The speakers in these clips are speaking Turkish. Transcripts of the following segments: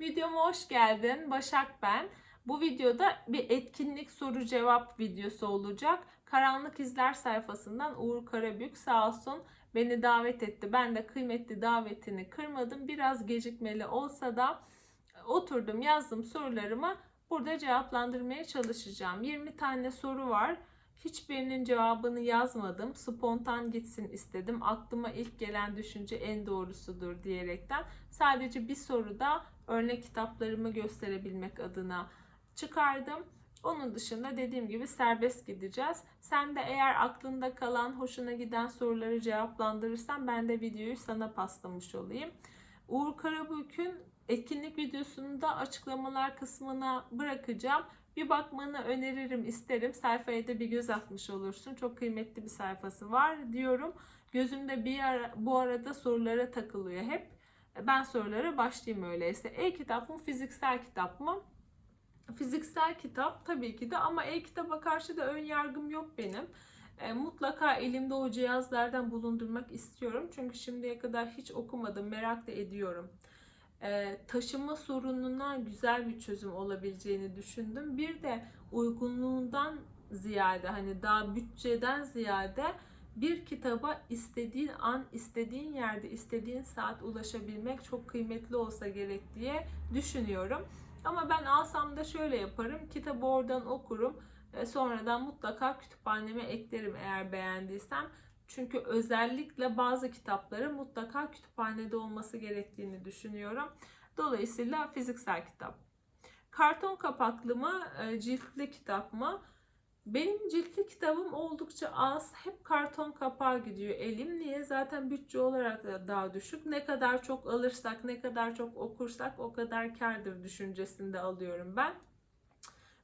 Videoma hoş geldin. Başak ben. Bu videoda bir etkinlik soru cevap videosu olacak. Karanlık İzler sayfasından Uğur Karabük sağ olsun beni davet etti. Ben de kıymetli davetini kırmadım. Biraz gecikmeli olsa da oturdum yazdım sorularımı burada cevaplandırmaya çalışacağım. 20 tane soru var. Hiçbirinin cevabını yazmadım. Spontan gitsin istedim. Aklıma ilk gelen düşünce en doğrusudur diyerekten. Sadece bir soruda örnek kitaplarımı gösterebilmek adına çıkardım. Onun dışında dediğim gibi serbest gideceğiz. Sen de eğer aklında kalan, hoşuna giden soruları cevaplandırırsan ben de videoyu sana paslamış olayım. Uğur Karabük'ün etkinlik videosunu da açıklamalar kısmına bırakacağım. Bir bakmanı öneririm, isterim. Sayfaya da bir göz atmış olursun. Çok kıymetli bir sayfası var diyorum. Gözümde bir ara, bu arada sorulara takılıyor hep. Ben sorulara başlayayım öyleyse. E-kitap mı, fiziksel kitap mı? Fiziksel kitap tabii ki de ama e-kitaba karşı da ön yargım yok benim. E, mutlaka elimde o cihazlardan bulundurmak istiyorum. Çünkü şimdiye kadar hiç okumadım, merak da ediyorum. E, taşıma sorununa güzel bir çözüm olabileceğini düşündüm. Bir de uygunluğundan ziyade hani daha bütçeden ziyade bir kitaba istediğin an, istediğin yerde, istediğin saat ulaşabilmek çok kıymetli olsa gerek diye düşünüyorum. Ama ben alsam da şöyle yaparım. Kitabı oradan okurum. Sonradan mutlaka kütüphaneme eklerim eğer beğendiysem. Çünkü özellikle bazı kitapları mutlaka kütüphanede olması gerektiğini düşünüyorum. Dolayısıyla fiziksel kitap. Karton kapaklı mı, e, ciltli kitap mı? Benim ciltli kitabım oldukça az. Hep karton kapağı gidiyor elim. Niye? Zaten bütçe olarak da daha düşük. Ne kadar çok alırsak, ne kadar çok okursak o kadar kardır düşüncesinde alıyorum ben.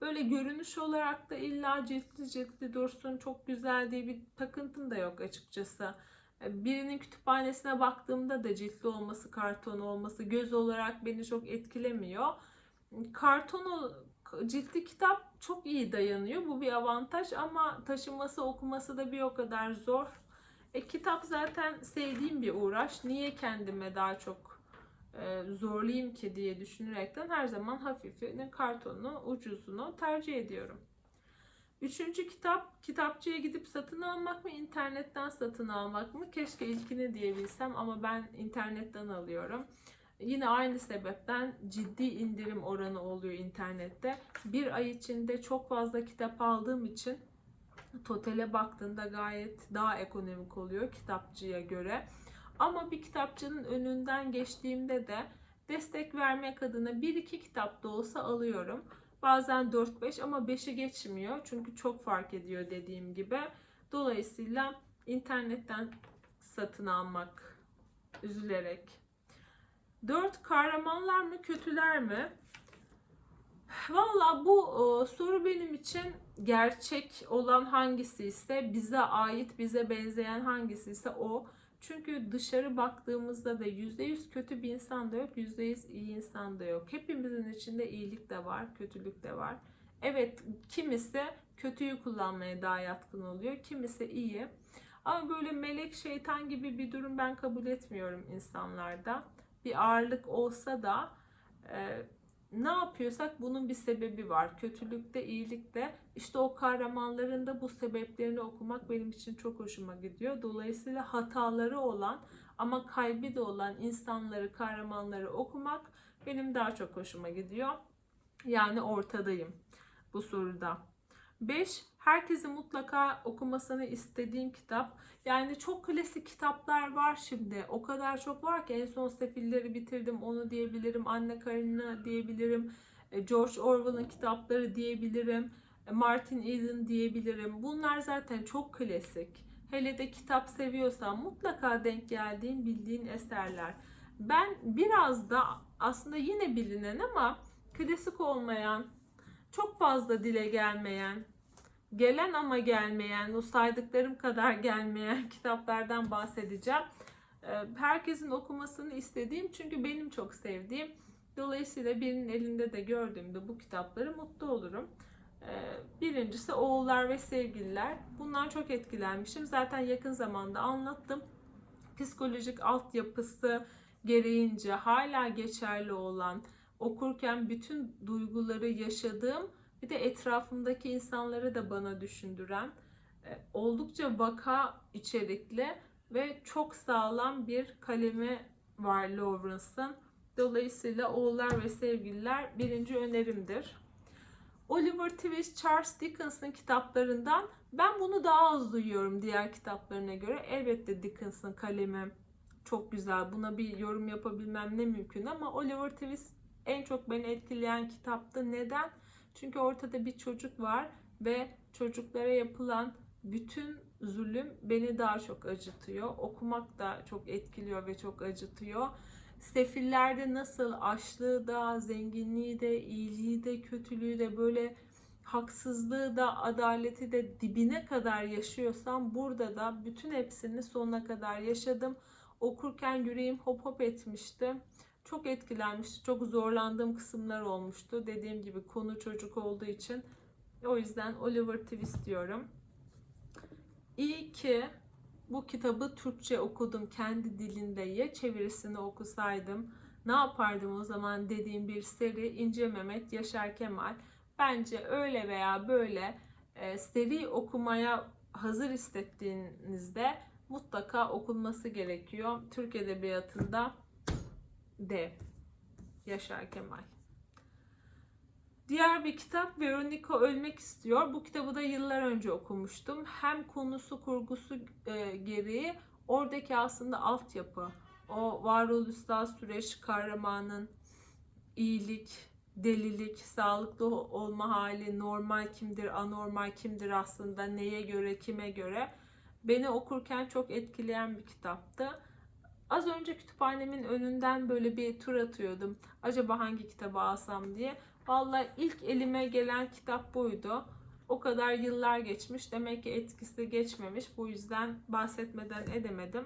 Böyle görünüş olarak da illa ciltli ciltli dursun, çok güzel diye bir takıntım da yok açıkçası. Birinin kütüphanesine baktığımda da ciltli olması, karton olması göz olarak beni çok etkilemiyor. Karton ciltli kitap çok iyi dayanıyor. Bu bir avantaj ama taşıması, okuması da bir o kadar zor. E, kitap zaten sevdiğim bir uğraş. Niye kendime daha çok e, zorlayayım ki diye düşünerekten her zaman hafifini, kartonunu, ucuzunu tercih ediyorum. Üçüncü kitap, kitapçıya gidip satın almak mı, internetten satın almak mı? Keşke ilkini diyebilsem ama ben internetten alıyorum. Yine aynı sebepten ciddi indirim oranı oluyor internette. Bir ay içinde çok fazla kitap aldığım için totale baktığında gayet daha ekonomik oluyor kitapçıya göre. Ama bir kitapçının önünden geçtiğimde de destek vermek adına bir iki kitap da olsa alıyorum. Bazen 4-5 ama 5'i geçmiyor. Çünkü çok fark ediyor dediğim gibi. Dolayısıyla internetten satın almak üzülerek 4 kahramanlar mı kötüler mi? Valla bu e, soru benim için gerçek olan hangisi ise bize ait, bize benzeyen hangisi ise o. Çünkü dışarı baktığımızda da %100 kötü bir insan da yok, %100 iyi insan da yok. Hepimizin içinde iyilik de var, kötülük de var. Evet, kimisi kötüyü kullanmaya daha yatkın oluyor, kimisi iyi. Ama böyle melek şeytan gibi bir durum ben kabul etmiyorum insanlarda bir ağırlık olsa da e, ne yapıyorsak bunun bir sebebi var. Kötülükte, iyilikte işte o kahramanların da bu sebeplerini okumak benim için çok hoşuma gidiyor. Dolayısıyla hataları olan ama kalbi de olan insanları, kahramanları okumak benim daha çok hoşuma gidiyor. Yani ortadayım bu soruda. 5. Herkesin mutlaka okumasını istediğim kitap. Yani çok klasik kitaplar var şimdi. O kadar çok var ki en son Sefilleri bitirdim onu diyebilirim. Anne Karenina diyebilirim. E, George Orwell'ın kitapları diyebilirim. E, Martin Eden diyebilirim. Bunlar zaten çok klasik. Hele de kitap seviyorsan mutlaka denk geldiğin, bildiğin eserler. Ben biraz da aslında yine bilinen ama klasik olmayan, çok fazla dile gelmeyen, gelen ama gelmeyen, o saydıklarım kadar gelmeyen kitaplardan bahsedeceğim. Ee, herkesin okumasını istediğim çünkü benim çok sevdiğim. Dolayısıyla birinin elinde de gördüğümde bu kitapları mutlu olurum. Ee, birincisi Oğullar ve Sevgililer. Bundan çok etkilenmişim. Zaten yakın zamanda anlattım. Psikolojik altyapısı gereğince hala geçerli olan okurken bütün duyguları yaşadığım bir de etrafımdaki insanları da bana düşündüren e, oldukça vaka içerikli ve çok sağlam bir kalemi var Lawrence'ın. Dolayısıyla Oğullar ve Sevgililer birinci önerimdir. Oliver Twist, Charles Dickens'ın kitaplarından ben bunu daha az duyuyorum diğer kitaplarına göre. Elbette Dickens'ın kalemi çok güzel. Buna bir yorum yapabilmem ne mümkün ama Oliver Twist en çok beni etkileyen kitaptı. Neden? Çünkü ortada bir çocuk var ve çocuklara yapılan bütün zulüm beni daha çok acıtıyor. Okumak da çok etkiliyor ve çok acıtıyor. Sefillerde nasıl açlığı da, zenginliği de, iyiliği de, kötülüğü de böyle haksızlığı da, adaleti de dibine kadar yaşıyorsam burada da bütün hepsini sonuna kadar yaşadım. Okurken yüreğim hop hop etmişti. Çok etkilenmişti. Çok zorlandığım kısımlar olmuştu. Dediğim gibi konu çocuk olduğu için. O yüzden Oliver Twist diyorum. İyi ki bu kitabı Türkçe okudum kendi dilinde ya çevirisini okusaydım ne yapardım o zaman dediğim bir seri İnce Mehmet Yaşar Kemal. Bence öyle veya böyle e, seri okumaya hazır hissettiğinizde mutlaka okunması gerekiyor. Türk Edebiyatı'nda dev Yaşar Kemal. Diğer bir kitap Veronica Ölmek İstiyor. Bu kitabı da yıllar önce okumuştum. Hem konusu kurgusu e, gereği oradaki aslında altyapı, o varoluşsal süreç kahramanın iyilik, delilik, sağlıklı olma hali, normal kimdir, anormal kimdir aslında, neye göre, kime göre beni okurken çok etkileyen bir kitaptı. Az önce kütüphanemin önünden böyle bir tur atıyordum. Acaba hangi kitabı alsam diye. Vallahi ilk elime gelen kitap buydu. O kadar yıllar geçmiş. Demek ki etkisi geçmemiş. Bu yüzden bahsetmeden edemedim.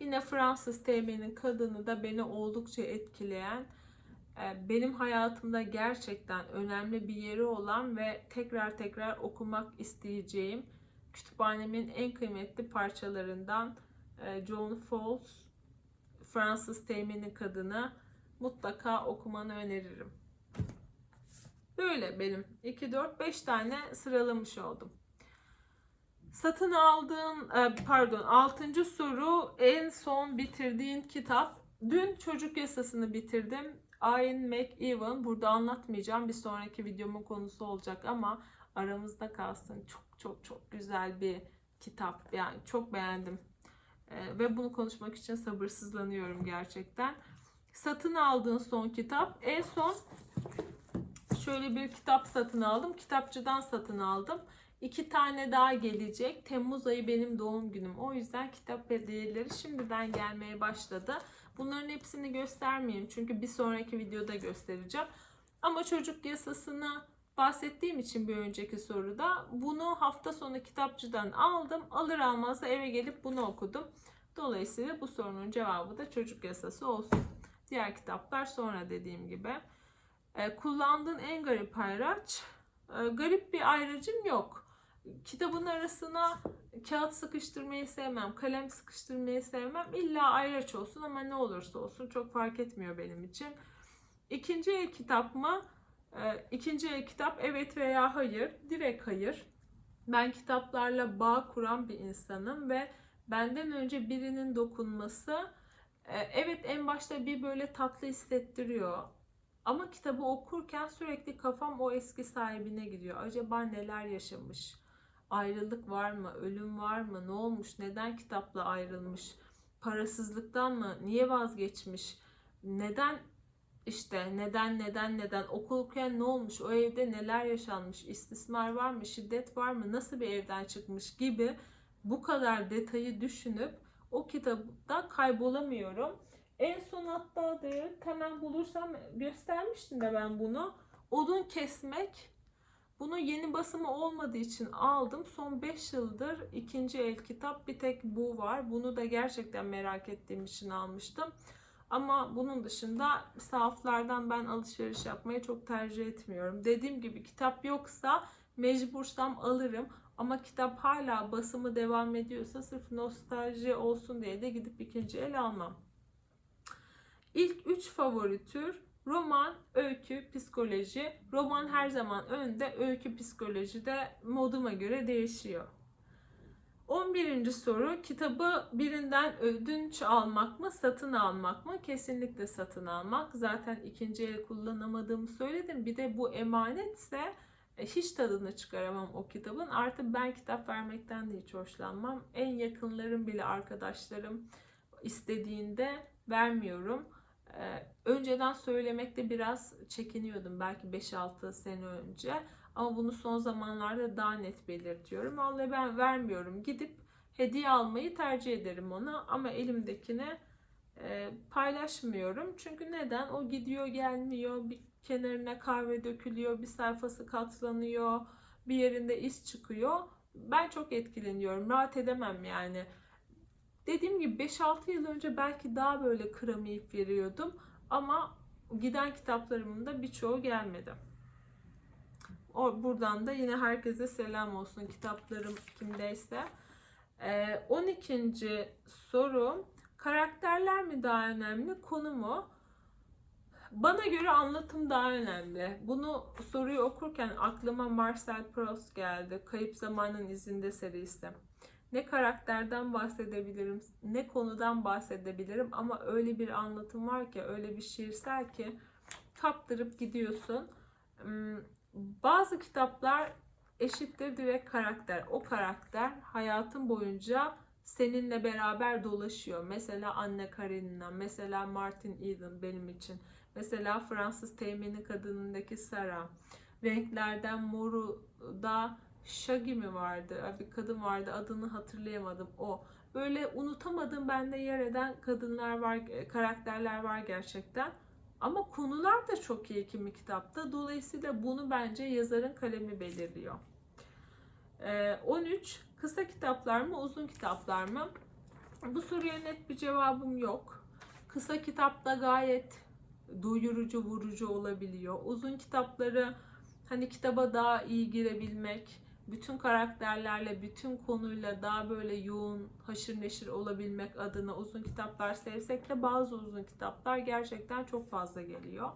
Yine Fransız TM'nin kadını da beni oldukça etkileyen, e, benim hayatımda gerçekten önemli bir yeri olan ve tekrar tekrar okumak isteyeceğim kütüphanemin en kıymetli parçalarından e, John Fowles Fransız TM'nin kadını mutlaka okumanı öneririm. Böyle benim 2, 4, 5 tane sıralamış oldum. Satın aldığın, e, pardon 6. soru en son bitirdiğin kitap. Dün çocuk yasasını bitirdim. Ian McEwan. Burada anlatmayacağım. Bir sonraki videomun konusu olacak ama aramızda kalsın. Çok çok çok güzel bir kitap. Yani çok beğendim. E, ve bunu konuşmak için sabırsızlanıyorum gerçekten. Satın aldığın son kitap. En son şöyle bir kitap satın aldım. Kitapçıdan satın aldım. İki tane daha gelecek. Temmuz ayı benim doğum günüm. O yüzden kitap hediyeleri şimdiden gelmeye başladı. Bunların hepsini göstermeyeyim. Çünkü bir sonraki videoda göstereceğim. Ama çocuk yasasını bahsettiğim için bir önceki soruda bunu hafta sonu kitapçıdan aldım. Alır almaz da eve gelip bunu okudum. Dolayısıyla bu sorunun cevabı da çocuk yasası olsun. Diğer kitaplar sonra dediğim gibi. E, kullandığın en garip ayraç. E, garip bir ayracım yok. Kitabın arasına kağıt sıkıştırmayı sevmem, kalem sıkıştırmayı sevmem. İlla ayraç olsun ama ne olursa olsun çok fark etmiyor benim için. İkinci kitap mı? E, ikinci kitap evet veya hayır. Direkt hayır. Ben kitaplarla bağ kuran bir insanım ve benden önce birinin dokunması e, evet en başta bir böyle tatlı hissettiriyor ama kitabı okurken sürekli kafam o eski sahibine gidiyor. Acaba neler yaşamış? Ayrılık var mı? Ölüm var mı? Ne olmuş? Neden kitapla ayrılmış? Parasızlıktan mı? Niye vazgeçmiş? Neden işte neden neden neden okul okuyan ne olmuş? O evde neler yaşanmış? İstismar var mı? Şiddet var mı? Nasıl bir evden çıkmış gibi bu kadar detayı düşünüp o kitapta kaybolamıyorum. En son hatta da hemen bulursam göstermiştim de ben bunu. Odun kesmek. Bunu yeni basımı olmadığı için aldım. Son 5 yıldır ikinci el kitap bir tek bu var. Bunu da gerçekten merak ettiğim için almıştım. Ama bunun dışında sahaflardan ben alışveriş yapmayı çok tercih etmiyorum. Dediğim gibi kitap yoksa mecbursam alırım. Ama kitap hala basımı devam ediyorsa sırf nostalji olsun diye de gidip ikinci el almam. İlk 3 favori tür Roman, öykü, psikoloji. Roman her zaman önde, öykü, psikoloji de moduma göre değişiyor. 11. soru kitabı birinden ödünç almak mı satın almak mı? Kesinlikle satın almak. Zaten ikinci el kullanamadığımı söyledim. Bir de bu emanetse e, hiç tadını çıkaramam o kitabın. Artık ben kitap vermekten de hiç hoşlanmam. En yakınlarım bile arkadaşlarım istediğinde vermiyorum. Ee, önceden söylemekte biraz çekiniyordum belki 5-6 sene önce. Ama bunu son zamanlarda daha net belirtiyorum. Vallahi ben vermiyorum. Gidip hediye almayı tercih ederim ona. Ama elimdekini e, paylaşmıyorum. Çünkü neden? O gidiyor gelmiyor. Bir kenarına kahve dökülüyor. Bir sayfası katlanıyor. Bir yerinde iz çıkıyor. Ben çok etkileniyorum. Rahat edemem yani. Dediğim gibi 5-6 yıl önce belki daha böyle kıramayıp veriyordum. Ama giden kitaplarımın da birçoğu gelmedi. O, buradan da yine herkese selam olsun kitaplarım kimdeyse. Ee, 12. soru karakterler mi daha önemli konu mu? Bana göre anlatım daha önemli. Bunu soruyu okurken aklıma Marcel Proust geldi. Kayıp Zamanın İzinde serisi. Ne karakterden bahsedebilirim, ne konudan bahsedebilirim ama öyle bir anlatım var ki, öyle bir şiirsel ki kaptırıp gidiyorsun. Bazı kitaplar eşittir direkt karakter. O karakter hayatın boyunca seninle beraber dolaşıyor. Mesela Anne Karenina, mesela Martin Eden benim için. Mesela Fransız Teğmeni Kadınındaki Sarah. Renklerden moru da Shaggy mi vardı? Bir kadın vardı adını hatırlayamadım o. Böyle unutamadığım bende yer eden kadınlar var, karakterler var gerçekten. Ama konular da çok iyi kimi kitapta. Dolayısıyla bunu bence yazarın kalemi belirliyor. Ee, 13. Kısa kitaplar mı, uzun kitaplar mı? Bu soruya net bir cevabım yok. Kısa kitapta gayet doyurucu, vurucu olabiliyor. Uzun kitapları hani kitaba daha iyi girebilmek, bütün karakterlerle, bütün konuyla daha böyle yoğun, haşır neşir olabilmek adına uzun kitaplar sevsek de bazı uzun kitaplar gerçekten çok fazla geliyor.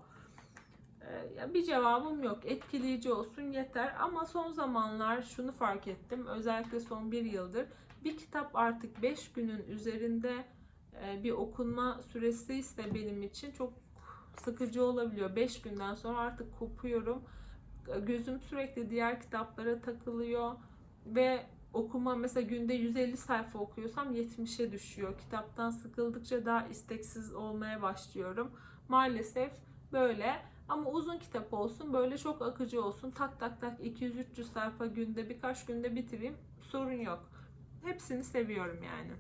Ee, bir cevabım yok. Etkileyici olsun yeter. Ama son zamanlar şunu fark ettim. Özellikle son bir yıldır bir kitap artık 5 günün üzerinde e, bir okunma süresi ise benim için çok sıkıcı olabiliyor. 5 günden sonra artık kopuyorum gözüm sürekli diğer kitaplara takılıyor ve okuma mesela günde 150 sayfa okuyorsam 70'e düşüyor. Kitaptan sıkıldıkça daha isteksiz olmaya başlıyorum. Maalesef böyle. Ama uzun kitap olsun, böyle çok akıcı olsun. Tak tak tak 200-300 sayfa günde birkaç günde bitireyim. Sorun yok. Hepsini seviyorum yani.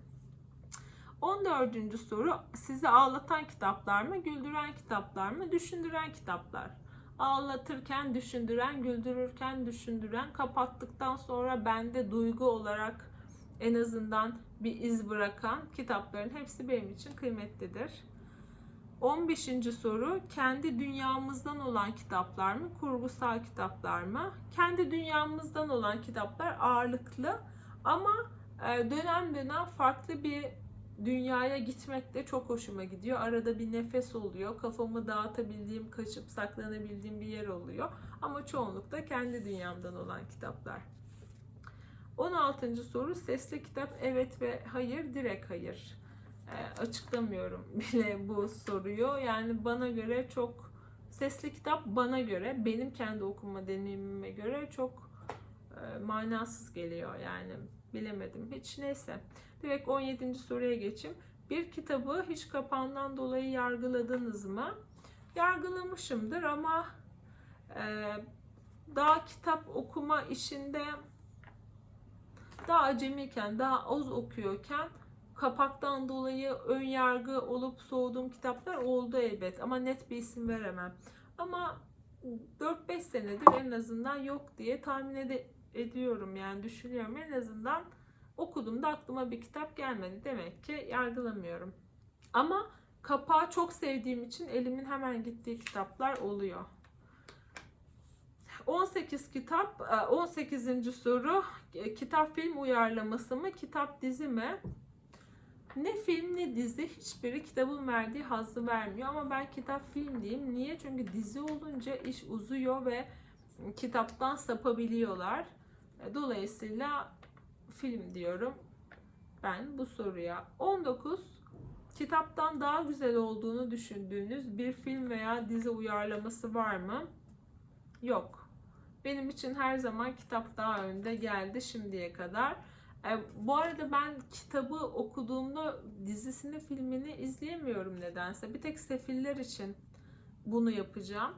14. soru sizi ağlatan kitaplar mı, güldüren kitaplar mı, düşündüren kitaplar? Ağlatırken düşündüren, güldürürken düşündüren, kapattıktan sonra bende duygu olarak en azından bir iz bırakan kitapların hepsi benim için kıymetlidir. 15. soru kendi dünyamızdan olan kitaplar mı, kurgusal kitaplar mı? Kendi dünyamızdan olan kitaplar ağırlıklı ama e, dönem dönem farklı bir dünyaya gitmek de çok hoşuma gidiyor. Arada bir nefes oluyor. Kafamı dağıtabildiğim, kaçıp saklanabildiğim bir yer oluyor. Ama çoğunlukla kendi dünyamdan olan kitaplar. 16. soru sesli kitap evet ve hayır direkt hayır. E, açıklamıyorum bile bu soruyu. Yani bana göre çok sesli kitap bana göre benim kendi okuma deneyimime göre çok e, manasız geliyor yani bilemedim hiç neyse. Direkt 17. soruya geçeyim. Bir kitabı hiç kapağından dolayı yargıladınız mı? Yargılamışımdır ama e, daha kitap okuma işinde daha acemiyken, daha az okuyorken kapaktan dolayı ön yargı olup soğuduğum kitaplar oldu elbet ama net bir isim veremem. Ama 4-5 senedir en azından yok diye tahmin ed- ediyorum yani düşünüyorum en azından okuduğumda aklıma bir kitap gelmedi. Demek ki yargılamıyorum. Ama kapağı çok sevdiğim için elimin hemen gittiği kitaplar oluyor. 18 kitap, 18. soru kitap film uyarlaması mı, kitap dizi mi? ne film ne dizi hiçbiri kitabın verdiği hazzı vermiyor ama ben kitap film diyeyim. Niye? Çünkü dizi olunca iş uzuyor ve kitaptan sapabiliyorlar. Dolayısıyla film diyorum ben bu soruya. 19 kitaptan daha güzel olduğunu düşündüğünüz bir film veya dizi uyarlaması var mı? Yok. Benim için her zaman kitap daha önde geldi şimdiye kadar. E, bu arada ben kitabı okuduğumda dizisini, filmini izleyemiyorum nedense. Bir tek Sefiller için bunu yapacağım.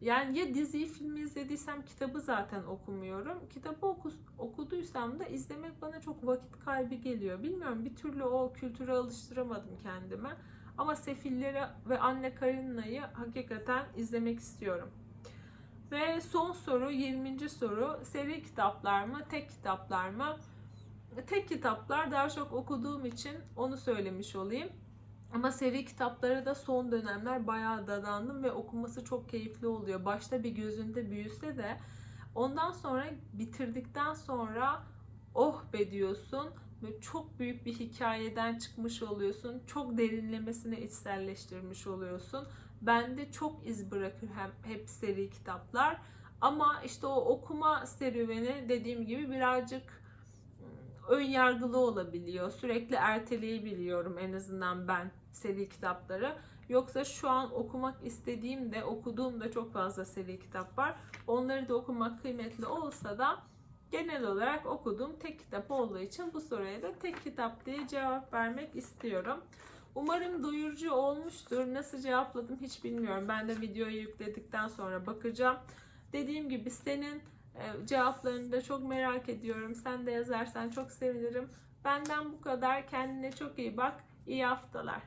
Yani ya diziyi, filmi izlediysem kitabı zaten okumuyorum. Kitabı oku, okuduysam da izlemek bana çok vakit kaybı geliyor. Bilmiyorum bir türlü o kültüre alıştıramadım kendime. Ama Sefilleri ve Anne Karina'yı hakikaten izlemek istiyorum. Ve son soru 20. soru seri kitaplar mı tek kitaplar mı? Tek kitaplar daha çok okuduğum için onu söylemiş olayım. Ama seri kitaplara da son dönemler bayağı dadandım ve okuması çok keyifli oluyor. Başta bir gözünde büyüse de ondan sonra bitirdikten sonra oh be diyorsun ve çok büyük bir hikayeden çıkmış oluyorsun. Çok derinlemesine içselleştirmiş oluyorsun. Bende çok iz bırakır hem hep seri kitaplar. Ama işte o okuma serüveni dediğim gibi birazcık ön yargılı olabiliyor. Sürekli erteleyebiliyorum en azından ben seri kitapları. Yoksa şu an okumak istediğimde, okuduğum da çok fazla seri kitap var. Onları da okumak kıymetli olsa da genel olarak okuduğum tek kitap olduğu için bu soruya da tek kitap diye cevap vermek istiyorum. Umarım doyurucu olmuştur. Nasıl cevapladım hiç bilmiyorum. Ben de videoyu yükledikten sonra bakacağım. Dediğim gibi senin cevaplarını da çok merak ediyorum. Sen de yazarsan çok sevinirim. Benden bu kadar. Kendine çok iyi bak. İyi haftalar.